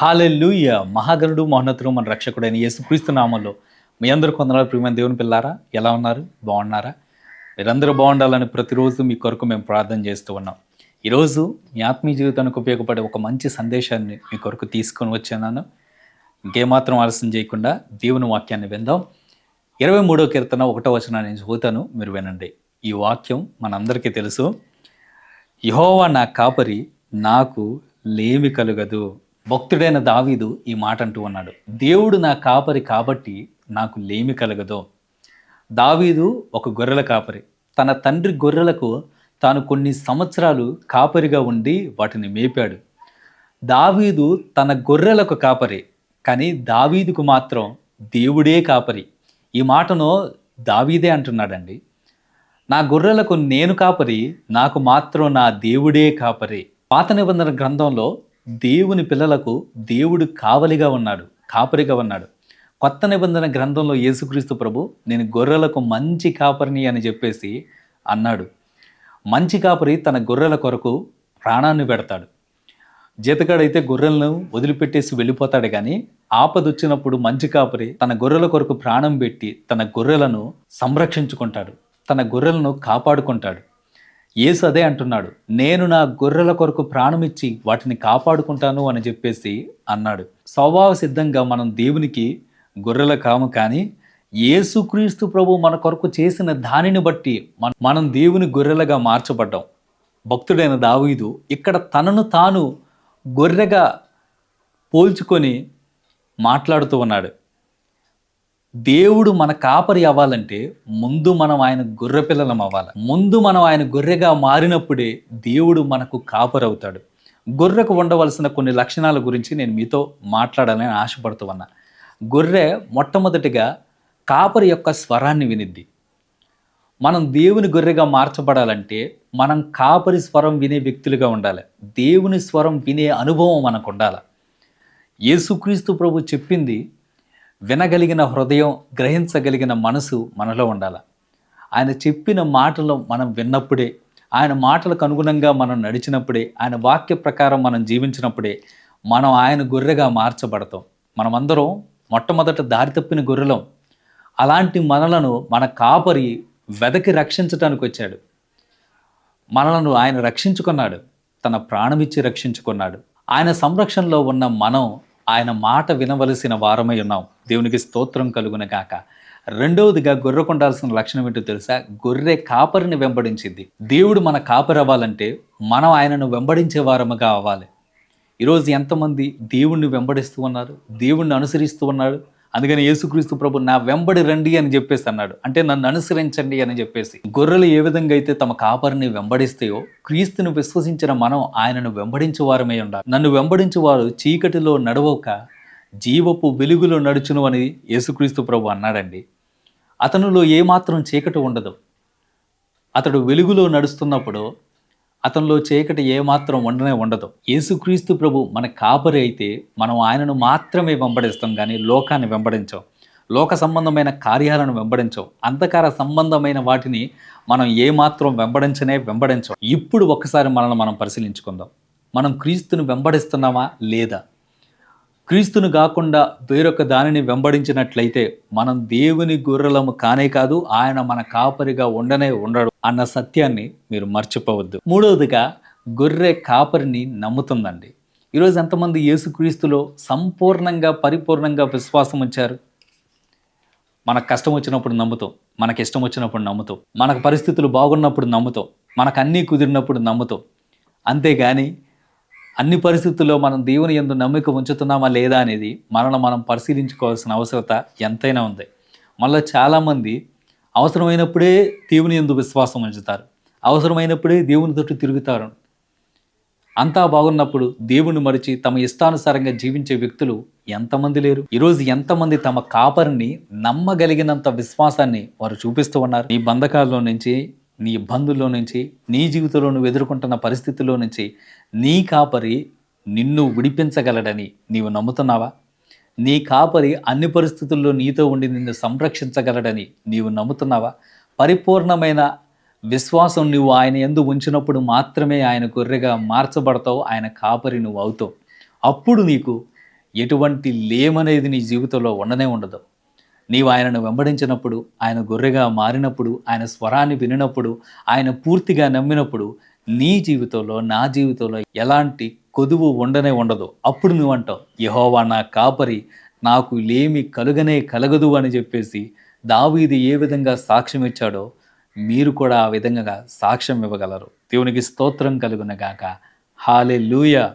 Hallelujah. మహాగరుడు మహోన్నతుడు మన రక్షకుడైన యేసుక్రీస్తు నామంలో మీ అందరూ కొందరు ప్రియమైన దేవుని పిల్లారా ఎలా ఉన్నారు? బాగున్నారా? మీరందరూ బాగుండాలని ప్రతిరోజు మీ కొరకు మేము ప్రార్థన చేస్తూ ఉన్నాం. ఈరోజు మీ ఆత్మీయ జీవితానికి ఉపయోగపడే ఒక మంచి సందేశాన్ని మీ కొరకు తీసుకొని వచ్చాను. ఇంకేమాత్రం ఆలస్యం చేయకుండా దేవుని వాక్యాన్ని విందాం. ఇరవై మూడో కీర్తన ఒకటో వచనాన్ని నేను చదువుతాను మీరు వినండి. ఈ వాక్యం మనందరికీ తెలుసు. యహోవా నా కాపరి నాకు లేమి కలుగదు. భక్తుడైన దావీదు ఈ మాట అంటూ ఉన్నాడు దేవుడు నా కాపరి కాబట్టి నాకు లేమి కలగదో? దావీదు ఒక గొర్రెల కాపరి. తన తండ్రి గొర్రెలకు తాను కొన్ని సంవత్సరాలు కాపరిగా ఉండి వాటిని మేపాడు. దావీదు తన గొర్రెలకు కాపరి కానీ దావీదుకు మాత్రం దేవుడే కాపరి. ఈ మాటను దావీదే అంటున్నాడండి. నా గొర్రెలకు నేను కాపరి నాకు మాత్రం నా దేవుడే కాపరి. పాత నిబంధన గ్రంథంలో దేవుని పిల్లలకు దేవుడు కావలిగా ఉన్నాడు కాపరిగా ఉన్నాడు. కొత్త నిబంధన గ్రంథంలో యేసుక్రీస్తు ప్రభు నేను గొర్రెలకు మంచి కాపరిని అని చెప్పేసి అన్నాడు. మంచి కాపరి తన గొర్రెల కొరకు ప్రాణాన్ని పెడతాడు. జీతగాడైతే గొర్రెలను వదిలిపెట్టేసి వెళ్ళిపోతాడు కానీ ఆపదొచ్చినప్పుడు మంచి కాపరి తన గొర్రెల కొరకు ప్రాణం పెట్టి తన గొర్రెలను సంరక్షించుకుంటాడు. తన గొర్రెలను కాపాడుకుంటాడు. యేసు అదే అంటున్నాడు నేను నా గొర్రెల కొరకు ప్రాణమిచ్చి వాటిని కాపాడుకుంటాను అని చెప్పేసి అన్నాడు. స్వభావ సిద్ధంగా మనం దేవునికి గొర్రెల కాము కానీ యేసుక్రీస్తు ప్రభు మన కొరకు చేసిన దానిని బట్టి మనం దేవుని గొర్రెలుగా మార్చబడ్డాం. భక్తుడైన దావీదు ఇక్కడ తనను తాను గొర్రెగా పోల్చుకొని మాట్లాడుతూ ఉన్నాడు. దేవుడు మన కాపరి అవ్వాలంటే ముందు మనం ఆయన గొర్రె పిల్లలం అవ్వాలి. ముందు మనం ఆయన గొర్రెగా మారినప్పుడే దేవుడు మనకు కాపరి అవుతాడు. గొర్రెకు ఉండవలసిన కొన్ని లక్షణాల గురించి నేను మీతో మాట్లాడాలని ఆశపడుతూ ఉన్నా. గొర్రె మొట్టమొదటిగా కాపరి యొక్క స్వరాన్ని వినిద్ది. మనం దేవుని గొర్రెగా మార్చబడాలంటే మనం కాపరి స్వరం వినే వ్యక్తులుగా ఉండాలి. దేవుని స్వరం వినే అనుభవం మనకు ఉండాలి. యేసుక్రీస్తు ప్రభు చెప్పింది వినగలిగిన హృదయం గ్రహించగలిగిన మనసు మనలో ఉండాలి? ఆయన చెప్పిన మాటలు మనం విన్నప్పుడే ఆయన మాటలకు అనుగుణంగా మనం నడిచినప్పుడే ఆయన వాక్య ప్రకారం మనం జీవించినప్పుడే మనం ఆయన గొర్రెగా మార్చబడతాం. మనమందరం మొట్టమొదట దారి తప్పిన గొర్రెలం. అలాంటి మనలను మన కాపరి వెదకి రక్షించటానికి వచ్చాడు. మనలను ఆయన రక్షించుకున్నాడు. తన ప్రాణమిచ్చి రక్షించుకున్నాడు. ఆయన సంరక్షణలో ఉన్న మనం ఆయన మాట వినవలసిన వారమై ఉన్నాం దేవునికి స్తోత్రం కలుగున గాక. రెండవదిగా గొర్రె కొండాల్సిన లక్షణం ఏంటో తెలుసా? గొర్రె కాపరిని వెంబడించింది. దేవుడు మన కాపరి అవ్వాలంటే మనం ఆయనను వెంబడించే వారముగా అవ్వాలి. ఈరోజు ఎంతమంది దేవుణ్ణి వెంబడిస్తూ ఉన్నారు? దేవుణ్ణి అనుసరిస్తూ ఉన్నాడు అందుకని యేసుక్రీస్తు ప్రభు నా వెంబడి రండి అని చెప్పేసి అన్నాడు. అంటే నన్ను అనుసరించండి అని చెప్పేసి. గొర్రెలు ఏ విధంగా అయితే తమ కాపరిని వెంబడిస్తాయో క్రీస్తుని విశ్వసించిన మనం ఆయనను వెంబడించే వారమై ఉండాలి. నన్ను వెంబడించే వారు చీకటిలో నడవక జీవపు వెలుగులో నడుచును అని యేసుక్రీస్తు ప్రభు అన్నాడండి. అతనిలో ఏమాత్రం చీకటి ఉండదు. అతడు వెలుగులో నడుస్తున్నప్పుడు అతనిలో చీకటి ఏమాత్రం ఉండనే ఉండదు. యేసుక్రీస్తు ప్రభు మన కాపరి అయితే మనం ఆయనను మాత్రమే వెంబడిస్తాం కానీ లోకాన్ని వెంబడించాం. లోక సంబంధమైన కార్యాలను వెంబడించం. అంధకార సంబంధమైన వాటిని మనం ఏమాత్రం వెంబడించనే వెంబడించం. ఇప్పుడు ఒక్కసారి మనల్ని మనం పరిశీలించుకుందాం. మనం క్రీస్తుని వెంబడిస్తున్నామా లేదా? క్రీస్తును కాకుండా వేరొక దానిని వెంబడించినట్లయితే మనం దేవుని గొర్రెలము కానే కాదు ఆయన మన కాపరిగా ఉండనే ఉండడు అన్న సత్యాన్ని మీరు మర్చిపోవద్దు. మూడవదిగా గొర్రె కాపరిని నమ్ముతుందండి. ఈరోజు ఎంతమంది యేసుక్రీస్తులో సంపూర్ణంగా పరిపూర్ణంగా విశ్వాసం ఉంచారు? మనకు కష్టం వచ్చినప్పుడు నమ్ముతాం మనకి ఇష్టం వచ్చినప్పుడు నమ్ముతాం మనకు పరిస్థితులు బాగున్నప్పుడు నమ్ముతాం మనకు అన్నీ కుదిరినప్పుడు నమ్ముతాం. అంతేగాని అన్ని పరిస్థితుల్లో మనం దేవుని ఎందు నమ్మిక ఉంచుతున్నామా లేదా అనేది మనల్ని మనం పరిశీలించుకోవాల్సిన అవసరత ఎంతైనా ఉంది. మళ్ళీ చాలామంది అవసరమైనప్పుడే దేవుని ఎందు విశ్వాసం ఉంచుతారు. అవసరమైనప్పుడే దేవుని తోటి తిరుగుతారు. అంతా బాగున్నప్పుడు దేవుని మరిచి తమ ఇష్టానుసారంగా జీవించే వ్యక్తులు ఎంతమంది లేరు? ఈరోజు ఎంతమంది తమ కాపరిని నమ్మగలిగినంత విశ్వాసాన్ని వారు చూపిస్తూ ఉన్నారు. ఈ బంధకాల్లో నుంచి నీ ఇబ్బందుల్లో నుంచి నీ జీవితంలో నువ్వు ఎదుర్కొంటున్న పరిస్థితుల్లో నుంచి నీ కాపరి నిన్ను విడిపించగలడని నీవు నమ్ముతున్నావా? నీ కాపరి అన్ని పరిస్థితుల్లో నీతో ఉండి నిన్ను సంరక్షించగలడని నీవు నమ్ముతున్నావా? పరిపూర్ణమైన విశ్వాసం నువ్వు ఆయన ఎందు ఉంచినప్పుడు మాత్రమే ఆయన గొర్రెగా మార్చబడతావు ఆయన కాపరి నువ్వు అవుతావు. అప్పుడు నీకు ఎటువంటి లేమనేది నీ జీవితంలో ఉండనే ఉండదు. నీవు ఆయనను వెంబడించినప్పుడు ఆయన గొర్రెగా మారినప్పుడు ఆయన స్వరాన్ని వినినప్పుడు ఆయన పూర్తిగా నమ్మినప్పుడు నీ జీవితంలో నా జీవితంలో ఎలాంటి కొదువు ఉండనే ఉండదు. అప్పుడు నువ్వు అంటావు యహోవా నా కాపరి నాకు లేమి కలుగనే కలగదు అని చెప్పేసి దావీది ఏ విధంగా సాక్ష్యం ఇచ్చాడో మీరు కూడా ఆ విధంగా సాక్ష్యం ఇవ్వగలరు. దేవునికి స్తోత్రం కలుగునగాక హాలే